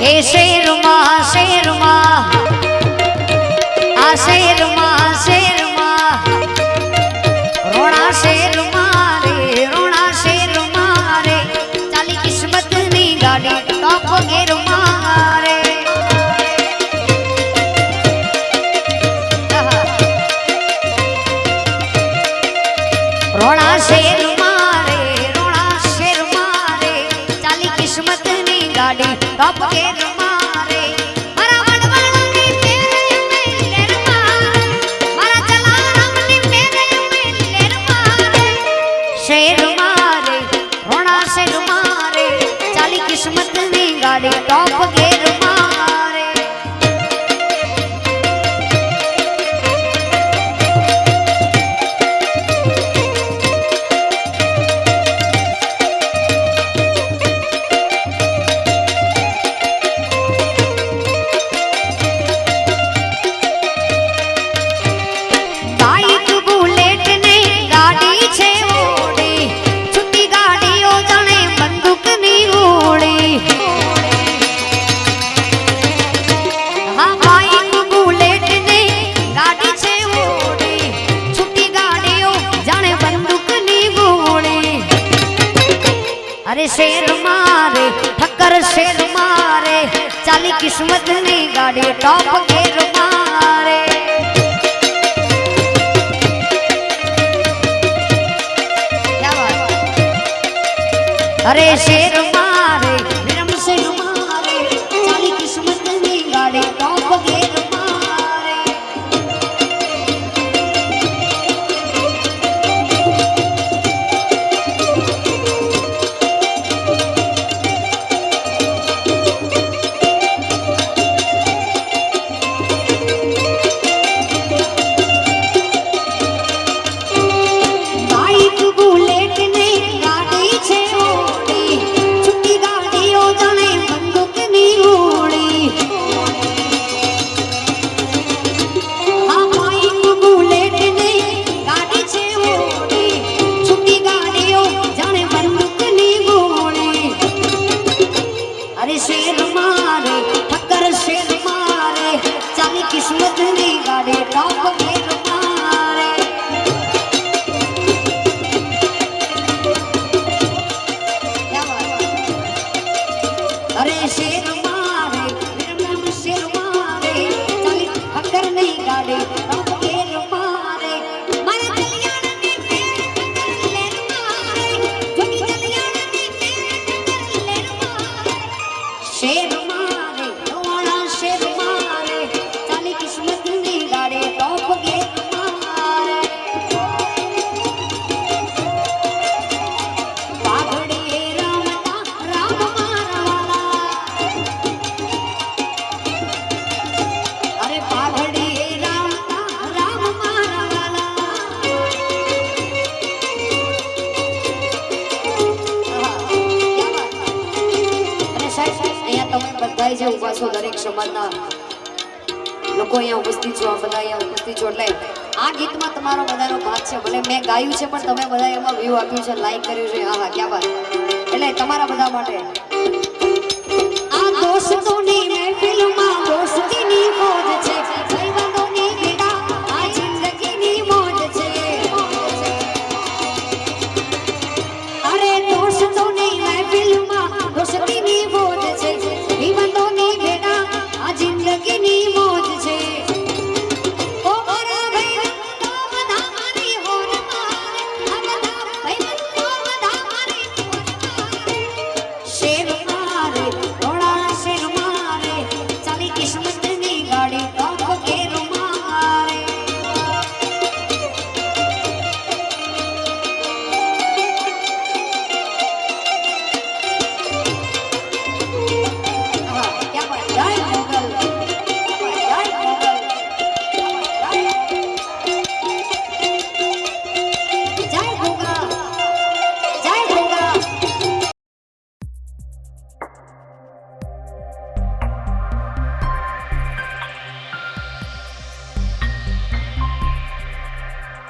એ શેરમાં શેરમાં ગાડી તપકે મારે મારા વડવાળની મેરે મેં લેર મારે. મારા જલારામની મારે. શેર મારે, રોણા શેર મારે. ચાલી કિસ્મતની ગાડી અરે શેર મારે ઠક્કર શેર મારે ચાલી કિસ્મતની ગાડી ટોપ ગેર મારે ક્યા વાત? અરે બધા જે ઊભા છો દરેક સમાજના લોકો અહીંયા ઉપસ્થિત છો બધા અહીંયા ઉપસ્થિત છો. એટલે આ ગીતમાં તમારો બધાનો ભાગ છે. ભલે મેં ગાયું છે, પણ તમે બધા એમાં વ્યૂ આપ્યું છે લાઈક કર્યું છે. હા હા, ક્યાં વાત. એટલે તમારા બધા માટે cheiro